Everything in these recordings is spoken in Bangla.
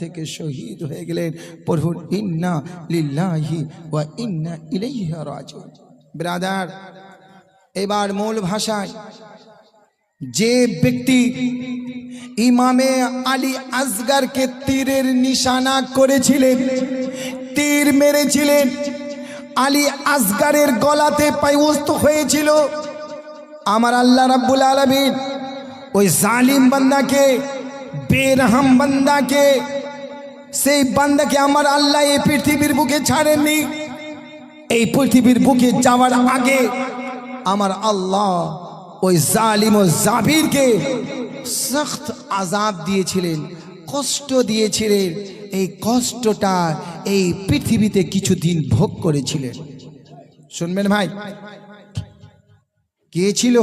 থেকে শহীদ হয়ে গেলেন। পড়ুন ইন্না লিল্লাহি ওয়া ইন্না ইলাইহি রাজিউন। ব্রাদার, এবার মূল ভাষায়, যে ব্যক্তি ইমামে আলী আসগারকে তীরের নিশানা করেছিলেন, তীর মেরেছিলেন, আলী আসগারের গলাতে পায়ুস্ত হয়েছিল, আমার আল্লাহ রাব্বুল আলমিন ওই জালিম বান্দাকে, বেরহাম বান্দাকে সেই বান্দাকে আমার আল্লাহ এই পৃথিবীর বুকে ছাড়েননি। এই পৃথিবীর বুকে যাওয়ার আগে আমার আল্লাহ ওই জালিম ও জাবিরকে সখত আজাব দিয়েছিলেন, কষ্ট দিয়েছিলেন। এই কষ্টটা এই পৃথিবীতে কিছুদিন ভোগ করেছিলেন। শুনবেন ভাই, কে ছিল?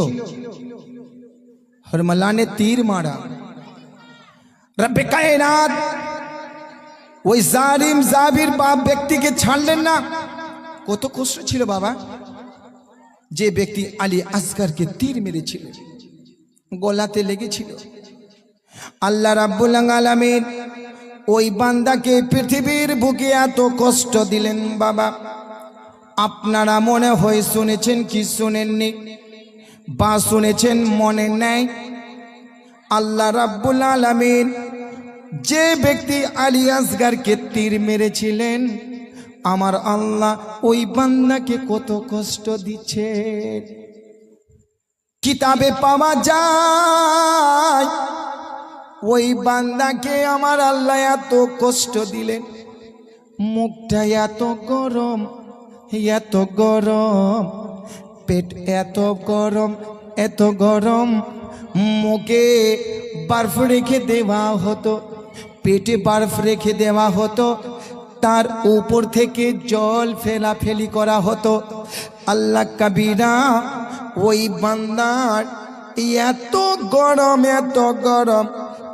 হরমল্লানে তীর মারা। রব্বে কায়নাত ওই জারিম জাবির বাপ ব্যক্তিকে ছাড়লেন না। কত কষ্ট ছিল বাবা। যে ব্যক্তি আলী আসগারকে তীর মেরেছিল, গলাতে লেগেছিল। আল্লাহ রাব্বুল আলামিন ওই বান্দাকে পৃথিবীর বুকে এত কষ্ট দিলেন বাবা। আপনারা মনে হয় শুনেছেন কি শুনেননি? বা শুনেছেন মনে নেই? আল্লাহ রাব্বুল আলামিন যে ব্যক্তি আলী আসগারকে তীর মেরেছিলেন, আমার আল্লাহ ওই বান্দাকে কত কষ্ট দিচ্ছে কিতাবে পাওয়া যায়, ওই বান্দাকে আমার আল্লাহ এত কষ্ট দিলেন। মুখটা এত গরম এত গরম, পেট এত গরম এত গরম। মুখে বরফ রেখে দেওয়া হতো। পেটে বরফ রেখে দেওয়া হতো। তার উপর থেকে জল ফেলাফেলি করা হতো। আল্লাহ কবিরা ওই বান্দার এত গরম এত গরম,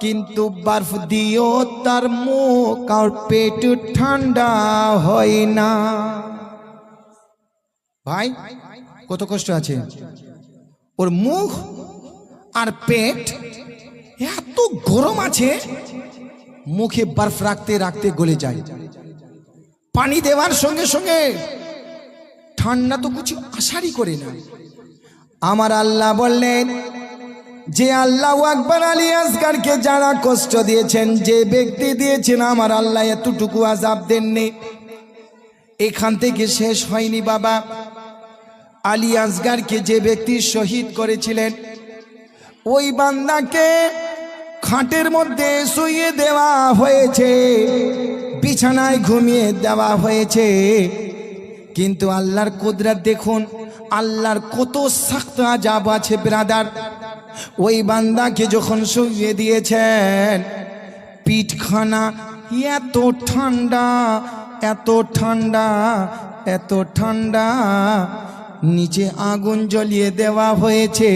কিন্তু বরফ দিও তার মুখ আর পেট ঠান্ডা হয় না। ভাই, কত কষ্ট আছে। ওর মুখ আর পেট এত গরম আছে। মুখে বরফ রাখতে রাখতে গলে যায়। পানি দেওয়ার সঙ্গে সঙ্গে ঠান্ডা তো কিছু আশারই করে না। আমার আল্লাহ বললেন, যে আল্লাহ আকবর আলী আসগারকে যারা কষ্ট দিয়েছেন, যে ব্যক্তি দিয়েছেন, আমার আল্লাহ এতটুকু আজাব দেননি। এখান থেকে শেষ হয়নি বাবা। আলী আসগারকে যে ব্যক্তি শহীদ করেছিলেন, ওই বান্দাকে খাটের মধ্যে শুয়ে দেওয়া হয়েছে, বিছানায় ঘুমিয়ে দেওয়া হয়েছে। কিন্তু আল্লাহর কুদরত দেখুন, আল্লাহর কত শক্ত আজাব আছে ব্রাদার। ওই বান্দাকে যখন শুয়ে দিয়েছেন, পিঠখানা এত ঠান্ডা এত ঠান্ডা এত ঠান্ডা, নিচে আগুন জ্বলিয়ে দেওয়া হয়েছে।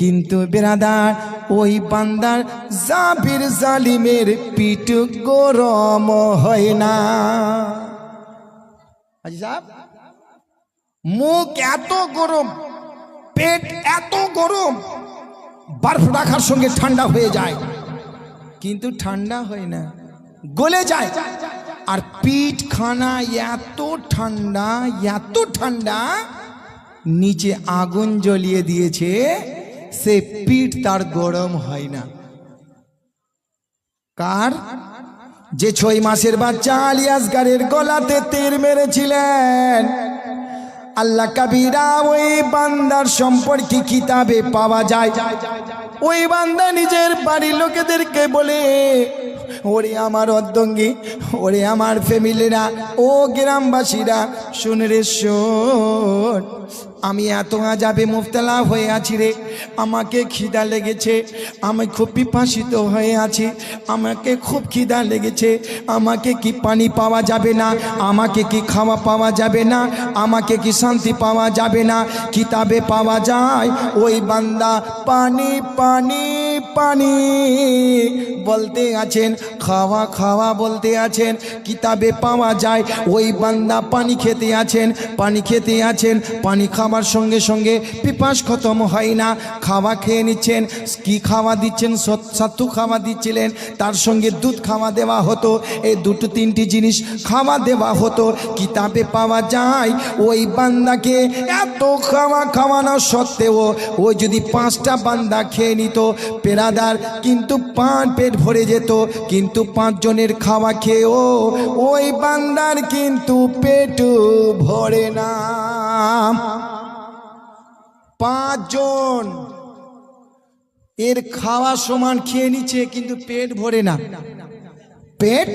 কিন্তু বেরাদার, ওই বান্দার জাবির জালিমের পিঠ গরম হয় না। মুখ এত গরম, পেট এত গরম, বরফ রাখার সঙ্গে ঠান্ডা হয়ে যায়। কিন্তু ঠান্ডা হয় না, গলে যায়। আর পিঠ খানা এত ঠান্ডা এত ঠান্ডা, নিচে আগুন জ্বলিয়ে দিয়েছে। সে পিঠ তার গরম হয় না। কার? যে ছয় মাসের বাচ্চা আলিয়াসগারের গলাতে তীর মেরেছিলেন। আল্লাহ কাবিরা ওই বান্দার সম্পর্কে কিতাবে পাওয়া যায়। ওই বান্দা নিজের বাড়ির লোকেদেরকে বলে, ওরে আমার অর্ধঙ্গী ওরে আমার ফ্যামিলিরা, ও গ্রামবাসীরা, শুন রে শোন আমি এত আজাবে মুফতলা হয়ে আছি রে। আমাকে খিদা লেগেছে। আমি খুব পিপাসিত হয়ে আছি। আমাকে খুব খিদা লেগেছে। আমাকে কি পানি পাওয়া যাবে না? আমাকে কি খাওয়া পাওয়া যাবে না? আমাকে কি শান্তি পাওয়া যাবে না? কিতাবে পাওয়া যায়, ওই বান্দা পানি পানি পানি বলতে আছেন, খাওয়া খাওয়া বলতে আছেন, কিতাবে পাওয়া যায়, ওই বান্দা পানি খেতে আছেন, পানি খেতে আছেন, পানি খাবার সঙ্গে সঙ্গে পিপাস খতম হয় না। খাওয়া খেয়ে নিচ্ছেন, কি খাওয়া দিচ্ছেন সত- খাওয়া দিচ্ছিলেন, তার সঙ্গে দুধ খাওয়া দেওয়া হতো, এই দুটো তিনটি জিনিস খাওয়া দেওয়া হতো। কিতাবে পাওয়া যায়, ওই বান্দাকে এত খাওয়া খাওয়ানো সত্ত্বেও ও যদি পাঁচটা বান্দা খেয়ে নিত, পেরাদার কিন্তু পান পেট ভরে যেত, কিন্তু পাঁচজনের খাওয়া খেয়েও ওই বান্দার কিন্তু পেট ভরে না। পাঁচজন। এর খাওয়া সমান খেয়ে নিচ্ছে, কিন্তু পেট ভরে না। পেট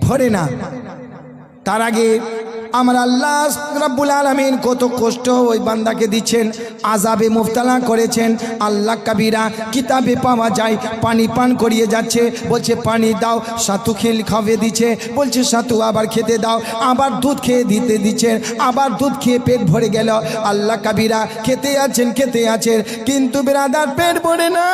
ভরে না। তার আগে আমার আল্লাহ রাব্বুল আলামিন কত কষ্ট ওই বান্দাকে দিচ্ছেন আজাবে মুফতালা করেছেন। আল্লাহ কাবিরা কিতাবে পাওয়া যায়, পানি পান করিয়ে যাচ্ছে, বলছে, পানি দাও, সাতু খেল খাবে দিচ্ছে। বলছে, সাতু আবার খেতে দাও, আবার দুধ খেয়ে দিতে দিচ্ছে আবার দুধ খেয়ে পেট ভরে গেল। আল্লাহ কাবিরা খেতে আছেন খেতে আছেন, কিন্তু বেরাদার পেট ভরে না,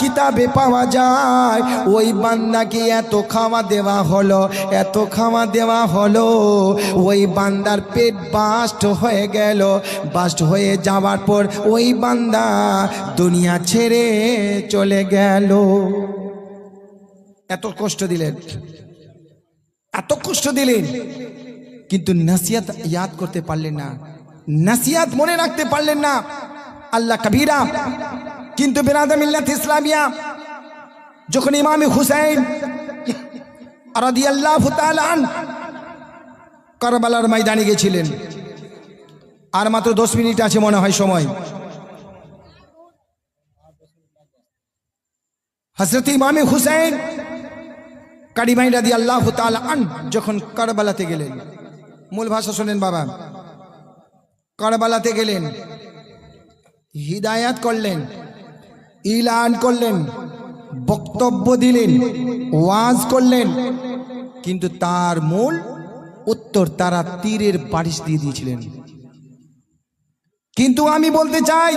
কিতাবে পাওয়া যায়, ওই বান্দাকে এত খাওয়া দেওয়া হলো, এত খাওয়া দেওয়া হলো, ওই বান্দার পেট বাস্ট হয়ে গেল। বাস্ট হয়ে যাওয়ার পর ওই বান্দা দুনিয়া ছেড়ে চলে গেল। এত কষ্ট দিলেন। এত কষ্ট দিলেন। কিন্তু নাসিয়াত ইয়াদ করতে পারলেন না। নাসিয়াত মনে রাখতে পারলেন না। আল্লাহ কবিরা। কিন্তু বেরাদা মিল্লাত ইসলামিয়া, যখন ইমামে হুসাইন রাদি আল্লাহ আন কারবালার ময়দানে গেছিলেন। আর মাত্র দশ মিনিট আছে মনে হয় সময়। হজরত ইমামে হুসাইন, কারিমাই রাদি আল্লাহ আন, যখন কারবালাতে গেলেন। মূল ভাষা শোনেন বাবা। কারবালাতে গেলেন। হিদায়াত করলেন, ইলান করলেন, বক্তব্য দিলেন, ওয়াজ করলেন। কিন্তু তার মূল উত্তর তারা তীরের বারিশ দিয়ে দিয়েছিলেন। কিন্তু আমি বলতে চাই,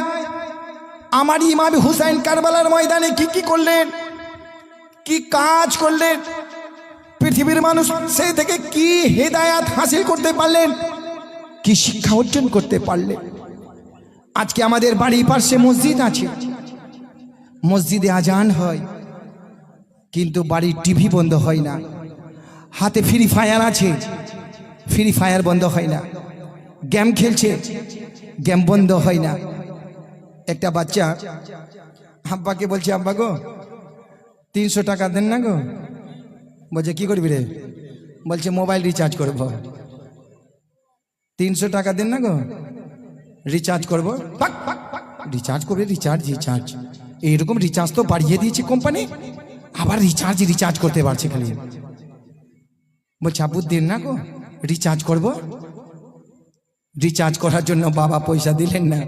আমার ইমাম হুসাইন কারবালার ময়দানে কি কি করলেন? কি কাজ করলেন? পৃথিবীর মানুষ সে থেকে কি হেদায়াত হাসিল করতে পারলেন? কি শিক্ষা অর্জন করতে পারলেন? আজকে আমাদের বাড়ির পাশে মসজিদ আছে। মসজিদে আজান হয়, কিন্তু বাড়ির টিভি বন্ধ হয় না। হাতে ফ্রি ফায়ার আছে। ফ্রি ফায়ার বন্ধ হয় না। গেম খেলছে। গেম বন্ধ হয় না। একটা বাচ্চা আব্বাকে বলছে, আব্বা গো, তিনশো টাকা দেন না গো। বলছে, কি করবি রে? বলছে, মোবাইল রিচার্জ করব। তিনশো টাকা দেন না গো? রিচার্জ করব? রিচার্জ করবে রিচার্জ রিচার্জ এইরকম রিচার্জ তো বাড়িয়ে দিয়েছে কোম্পানি আবার রিচার্জ রিচার্জ করতে পারছে খালি। বলছে আবু দেন না গো। রিচার্জ করব? রিচার্জ করার জন্য বাবা পয়সা দিলেন না।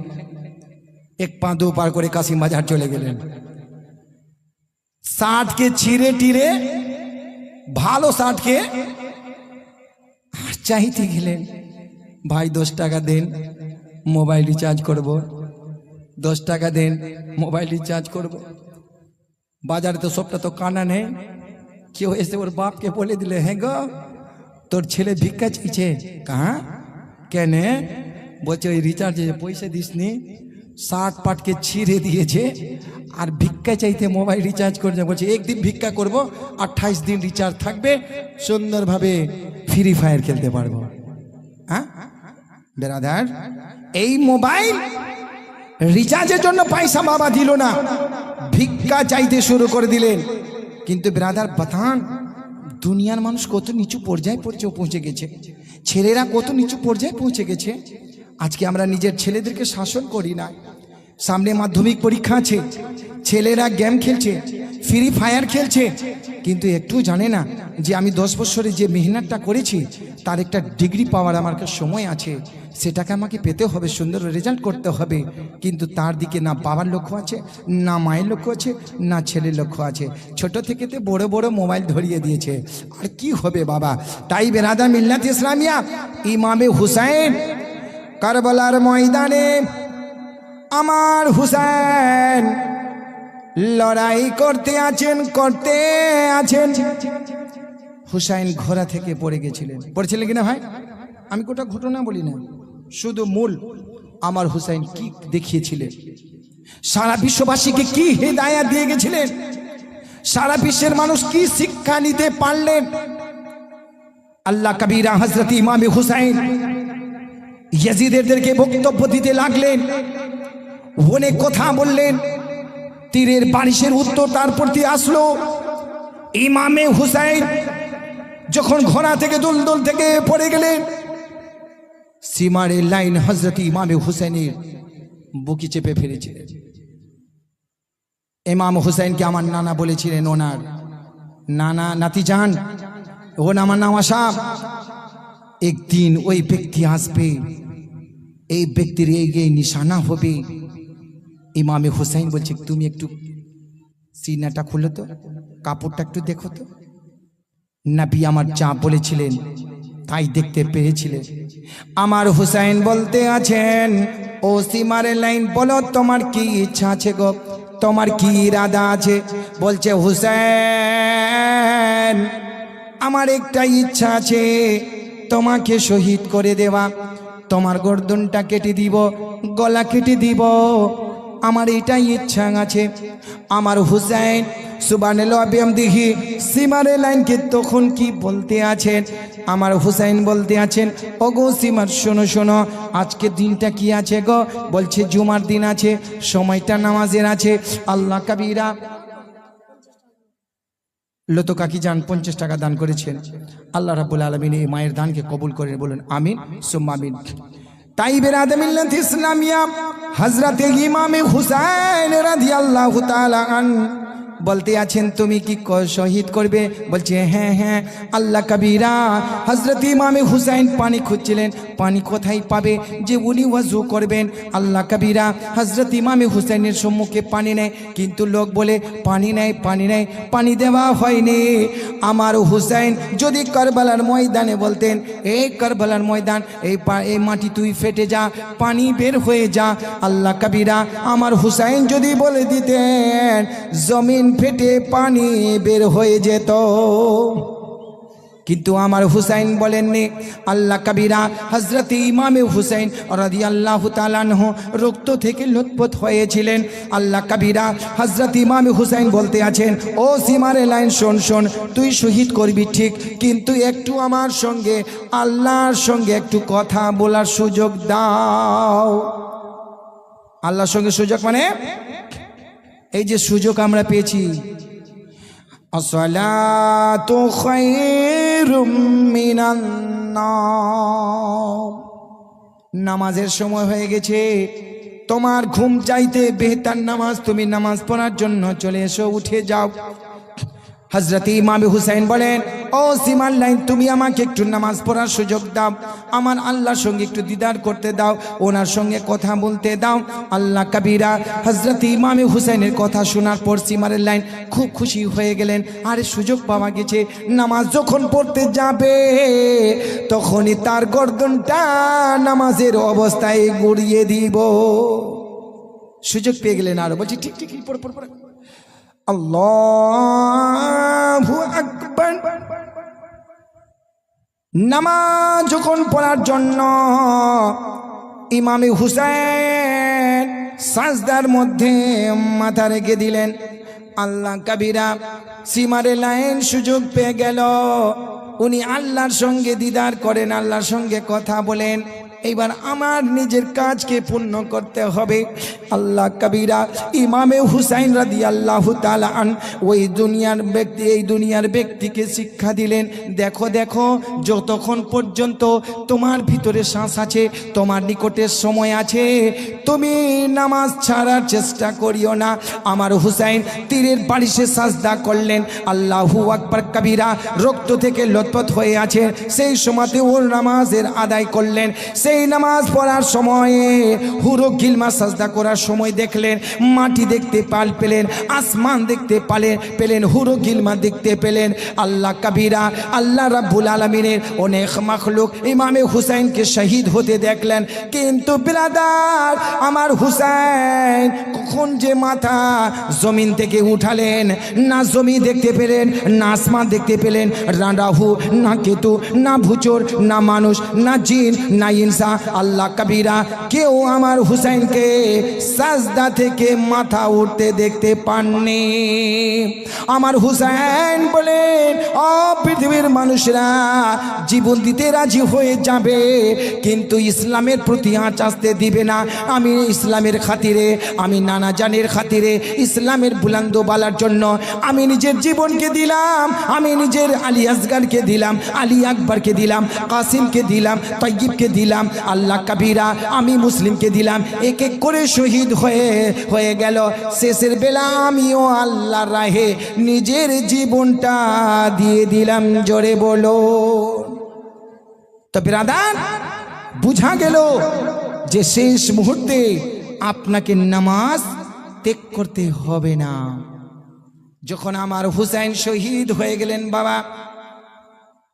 এক পা দু পার করে কাশি বাজার চলে গেলেন। শার্টকে ছিঁড়ে টিরে ভালো শার্টকে চাইতে গেলেন। ভাই, দশ টাকা দেন, মোবাইল রিচার্জ করব। দশ টাকা দেন, মোবাইল রিচার্জ করব। বাজারে তো সবটা তো কানা নেই। কেউ এসে ওর বাপকে বলে দিলে হ্যাঁ গো তোর ছেলে ভিক্ষা চাইছে? কাহা? কেন? বলছে, ওই রিচার্জে পয়সা দিসনি ষাট পাটকে ছিঁড়ে দিয়েছে, আর ভিক্ষা চাইতে মোবাইল রিচার্জ করছে। বলছে, একদিন ভিক্ষা করব, আঠাইশ দিন রিচার্জ থাকবে, সুন্দরভাবে ফ্রি ফায়ার খেলতে পারব। হ্যাঁ? বেরাদার, এই মোবাইল রিচার্জের জন্য পয়সা বাবা দিল না। ভিক্ষা চাইতে শুরু করে দিলেন। কিন্তু ব্রাদার, বাতান দুনিয়ার মানুষ কত নিচু পর্যায়ে পৌঁছে পৌঁছে গেছে। ছেলেরা কত নিচু পর্যায়ে পৌঁছে গেছে। আজকে আমরা নিজের ছেলেদেরকে শাসন করি না। সামনে মাধ্যমিক পরীক্ষা আছে। ছেলেরা গেম খেলছে। ফ্রি ফায়ার খেলছে। কিন্তু একটু জানে না যে আমি দশ বছরে যে মেহনতটা করেছি, তার একটা ডিগ্রি পাওয়ার আমার সময় আছে। সেটাকে আমাকে পেতে হবে, সুন্দর রেজাল্ট করতে হবে। কিন্তু তার দিকে না বাবার লক্ষ্য আছে, না মায়ের লক্ষ্য আছে, না ছেলের লক্ষ্য আছে। ছোট থেকে তো বড় বড় মোবাইল ধরিয়ে দিয়েছে। আর কি হবে বাবা? তাই বেরাদা মিল্লাত ইসলামিয়া, ইমামে হুসাইন, কারবালার ময়দানে, আমার হুসাইন লড়াই করতে আছেন করতে আছেন। হুসাইন ঘোড়া থেকে পড়ে গেছিলেন। পড়েছিলেন কিনা ভাই? আমি কোটা ঘটনা বলি না। শুধু মূল, আমার হুসাইন কি দেখিয়েছিলেন? সারা বিশ্ববাসীকে কি হেদায়া দিয়ে গেছিলেন? সারা বিশ্বের মানুষ কি শিক্ষা নিতে পারলেন? আল্লাহ কবিরা হজরত ইমামে হুসাইন ইয়াজিদেরকে বক্তব্য দিতে লাগলেন। অনেক কথা বললেন। তীরের বারিশের উত্তর তার প্রতি আসলো। ইমামে হুসাইন যখন ঘোড়া থেকে দুলদুল থেকে পড়ে গেলেন, সীমারের লাইন হজরত ইমামে হুসাইনের বুকি চেপে ফেলেছিলেন ইমাম হুসাইনকে আমার নানা বলেছিলেন, ওনার নানা নাতি যান ওন আমার নাম আসাম একদিন ওই ব্যক্তি আসবে, এই ব্যক্তির এই নিশানা হবে। ইমামে হুসাইন বলছে, তুমি একটু সিনাটা খুলো তো, কাপড়টা একটু দেখো তো। নাবি আমার যা বলেছিলেন, তাই দেখতে পেরেছিলেন। আমার হুসাইন বলতে আছেন, ও সীমারের লাইন বলো, তোমার কি ইচ্ছা আছে গো? তোমার কি ইরাদা আছে? বলছে, হুসাইন, আমার একটা ইচ্ছা আছে, তোমাকে শহীদ করে দেওয়া। তোমার গর্দনটা কেটে দিব, গলা কেটে দিব। আমার এটাই ইচ্ছা আছে। আমার হুসাইন সুবানেল দিহি সীমারে লাইনকে তখন কি বলতে আছেন আমার হুসাইন বলতে আছেন ও গো সীমার, শোনো শোনো, আজকে দিনটা কি আছে গো? বলছে, জুমার দিন আছে, সময়টা নামাজের আছে। আল্লাহ কাবিরা লত কাকি যান পঞ্চাশ টাকা দান করেছেন। আল্লাহ রাবুল আলমিন এই মায়ের দানকে কবুল করে বলুন, আমিন সুম্মামিন তাই বেরাদমিল্লাত ইসলামিয়া হজরতে ইমামে হুসাইন রাদিয়াল্লাহু তাআলা আন বলতে আছেন, তুমি কি শহীদ করবে? বলছে হ্যাঁ হ্যাঁ। আল্লাহ কবিরা হজরত ইমামে হুসাইন পানি খুঁজছিলেন, পানি কোথায় পাবে? যে উনি ওয়াজু করবেন। আল্লাহ কবিরা হজরত ইমামে হুসাইনের সম্মুখে পানি নেয়, কিন্তু লোক বলে, পানি নেয় পানি নেয়। পানি দেওয়া হয়নি। আমার হুসাইন যদি কারবালার ময়দানে বলতেন এই কারবালার ময়দান, এই এই মাটি তুই ফেটে যা, পানি বের হয়ে যা। আল্লাহ কবিরা আমার হুসাইন যদি বলে দিতেন, জমিন ফেটে পানি বের হয়ে যেত। কিন্তু আমার হুসাইন বলেননি, আল্লাহ কাবিরা হজরত ইমামে হুসাইন রাদি আল্লাহ তালানহ রক্ত থেকে লুৎপত হয়েছিলেন। আল্লাহ কাবিরা হজরত ইমামে হুসাইন বলতে আছেন, ও সীমারে লাইন শোন শোন, তুই শহীদ করবি ঠিক, কিন্তু একটু আমার সঙ্গে, আল্লাহর সঙ্গে একটু কথা বলার সুযোগ দাও। আল্লাহর সঙ্গে সুযোগ মানে? এই যে সুযোগ আমরা পেয়েছি। নামাজের সময় হয়ে গেছে। তোমার ঘুম চাইতে বেহতার নামাজ তুমি নামাজ পড়ার জন্য চলে এসো, উঠে যাও। হজরত ইমামে হুসাইন বলেন, ও সীমার লাইন, তুমি আমাকে একটু নামাজ পড়ার সুযোগ দাও। আমার আল্লাহর সঙ্গে একটু দিদার করতে দাও, ওনার সঙ্গে কথা বলতে দাও। আল্লাহ কবিরা হজরত ইমামে হুসাইনের কথা শোনার পর সিমারের লাইন খুব খুশি হয়ে গেলেন। আরে সুযোগ পাওয়া গেছে, নামাজ যখন পড়তে যাবে, তখনই তার গর্দনটা নামাজের অবস্থায় গড়িয়ে দিব। সুযোগ পেয়ে গেলেন আরও। বলছি ঠিক ঠিক, পড়ো পড়ো পড়ো। আল্লাহু নামাজ যখন পড়ার জন্য ইমামে হুসেন সাজদার মধ্যে মাথা রেখে দিলেন। আল্লাহ কাবিরা সীমারে লাইন সুযোগ পেয়ে গেল। উনি আল্লাহর সঙ্গে দিদার করেন, আল্লাহর সঙ্গে কথা বলেন। এইবার আমার নিজের কাজকে পূর্ণ করতে হবে। আল্লাহ কবিরা ইমামে হুসাইন রাদি আল্লাহ আন, ওই দুনিয়ার ব্যক্তি, এই দুনিয়ার ব্যক্তিকে শিক্ষা দিলেন, দেখো দেখো, যতক্ষণ পর্যন্ত তোমার ভিতরে শ্বাস আছে, তোমার নিকটের সময় আছে, তুমি নামাজ ছাড়ার চেষ্টা করিও না। আমার হুসাইন তীরের বাড়িতে সাজদা করলেন, আল্লাহু আকবার কবিরা, রক্ত থেকে লতপত হয়ে আছে। সেই সময়তে ওর নামাজের আদায় করলেন সেই নামাজ পড়ার সময়ে হুরো গিলমা সাজদা করার সময় দেখলেন, মাটি দেখতে পাল পেলেন, আসমান দেখতে পালেন, পেলেন, হুরো গিলমা দেখতে পেলেন। আল্লাহ কবিরা, আল্লাহ রাব্বুল আলমিনের অনেক মাখলুক ইমামে হুসাইনকে শহীদ হতে দেখলেন। কিন্তু বিরাদার, আমার হুসাইন কখন যে মাথা জমিন থেকে উঠালেন, না জমি দেখতে পেলেন, না আসমান দেখতে পেলেন রাহু, না কেতু, না ভুচর, না মানুষ, না জিন, না ইনসা আল্লাহ কবিরা, কেউ আমার হুসাইনকে সাজদা থেকে মাথা উঠতে দেখতে পাননি। আমার হুসাইন বলেন ও পৃথিবীর মানুষরা জীবন দিতে রাজি হয়ে যাবে, কিন্তু ইসলামের প্রতি আঁচ আসতে দিবে না। আমি ইসলামের খাতিরে, আমি নানা জানের খাতিরে ইসলামের বুলান্দ বালার জন্য আমি নিজের জীবনকে দিলাম, আমি নিজের আলী আসগারকে দিলাম, আলী আকবরকে দিলাম, কাসিমকে দিলাম তৈয়বকে দিলাম আল্লাহ কবিরা, আমি মুসলিমকে দিলাম। এক এক করে শহীদ হয়ে হয়ে গেল। শেষের বেলা আমিও আল্লাহ রাহে নিজের জীবনটা দিয়ে দিলাম, জোরে বলো। তো বিরাদান বুঝা গেল যে শেষ মুহূর্তে আপনাকে নামাজ ত্যাগ করতে হবে না। যখন আমার হুসাইন শহীদ হয়ে গেলেন, বাবা,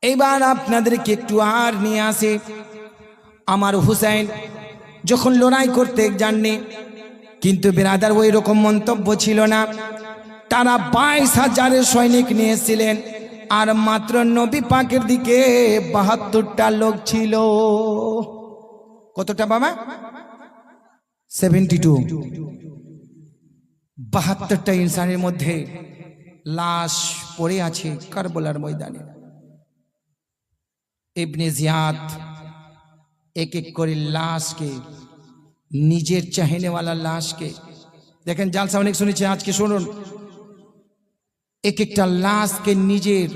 এবার আপনাদেরকে একটু আর নিয়ে আসে। আমার হুসাইন যখন লড়াই করতে যাননি, কিন্তু বেরাদার ওই রকম মন্তব্য ছিল না। তারা বাইশ হাজারের সৈনিক নিয়েছিলেন, আর মাত্র নবী পাকের দিকে বাহাত্তরটা লোক ছিল। কতটা বাবা? Seventy two. বাহাত্তরটা ইনসানের মধ্যে লাশ পড়ে আছে কারবলার ময়দানে। ইবনে জিয়াদ এক এক করে লাশকে, নিজের চাহিনেওয়ালা লাশকে। দেখেন, জালসা অনেক শুনেছে, আজকে শুনুন। এক একটা লাশকে নিজের,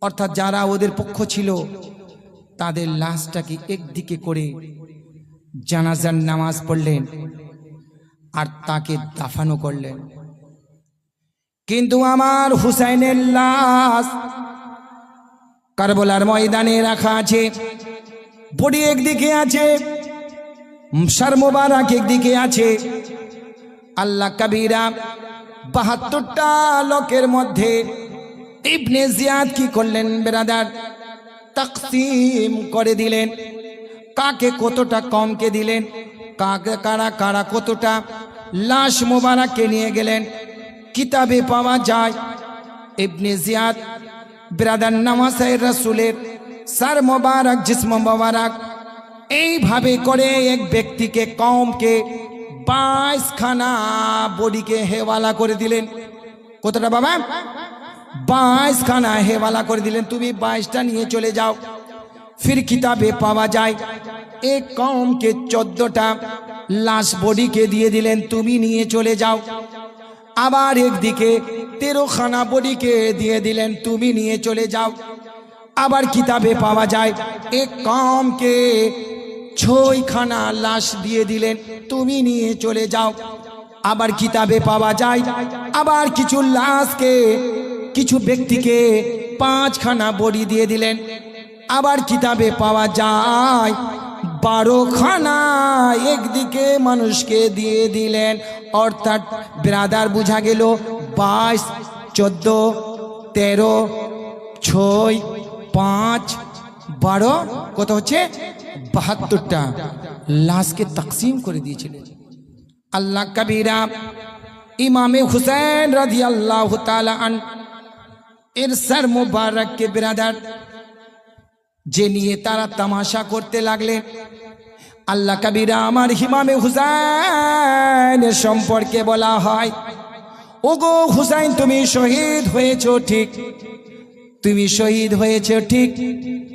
অর্থাৎ যারা ওদের পক্ষ ছিল, তাদের লাশটাকে একদিকে করে জানাজার নামাজ পড়লেন আর তাকে দাফানো করলেন। কিন্তু আমার হুসাইনের লাশ কারবলার ময়দানে রাখা আছে। বডি একদিকে আছে, সার মোবারক একদিকে আছে। আল্লাহ কবিরা বাহাত্তরটা লোকের মধ্যে ইবনে জিয়াদ কি করলেন বেরাদার? তাকসিম করে দিলেন। কাকে কতটা কমকে দিলেন? কাকে, কারা কারা কতটা লাশ মোবারককে নিয়ে গেলেন? কিতাবে পাওয়া যায়, ইবনে জিয়াদ ব্রাদার নামাসাই রসুলের সার মোবারক, জিসম মোবারক। এইভাবে করে এক ব্যক্তিকে কমকে বাইশ খানা বডিকে হেওয়ালা করে দিলেন। কতটা বাবা? বাইশ খানা হেওয়ালা করে দিলেন। তুমি বাইশটা নিয়ে চলে যাও। ফির কিতাবে পাওয়া যায়। এক কমকে চোদ্দটা লাশ বডিকে দিয়ে দিলেন। তুমি নিয়ে চলে যাও। আবার একদিকে তেরো খানা বডিকে দিয়ে দিলেন। তুমি নিয়ে চলে যাও। আবার কিতাবে পাওয়া যায়। এক কমকে ছয়খানা লাশ দিয়ে দিলেন, তুমি নিয়ে চলে যাও। আবার কিতাবে পাওয়া যায়, আবার কিছু লাশকে, কিছু ব্যক্তিকে পাঁচখানা বড়ি দিয়ে দিলেন। আবার কিতাবে পাওয়া যায় বারো খানা একদিকে মানুষকে দিয়ে দিলেন। অর্থাৎ ব্রাদার বোঝা গেল, বাইশ, চোদ্দ, তেরো, ছয় পাঁচ বারো কত হচ্ছে বাহাত্তরটা লাশকে তকসিম করে দিয়েছিলেন আল্লাহ কবিরা ইমামে হুসেন রাজি আল্লাহ আন এর মুবারককে বিরাদার যে নিয়ে তারা তামাশা করতে লাগলেন আল্লাহ কবিরা আমার হিমামে হুসাইনের সম্পর্কে বলা হয় ওগো হুসাইন তুমি শহীদ হয়েছ ঠিক তুমি শহীদ হয়েছে ঠিক।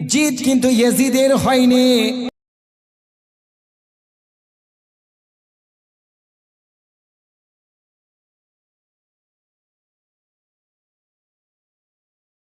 জিত কিন্তু ইয়েজিদের হয়নি।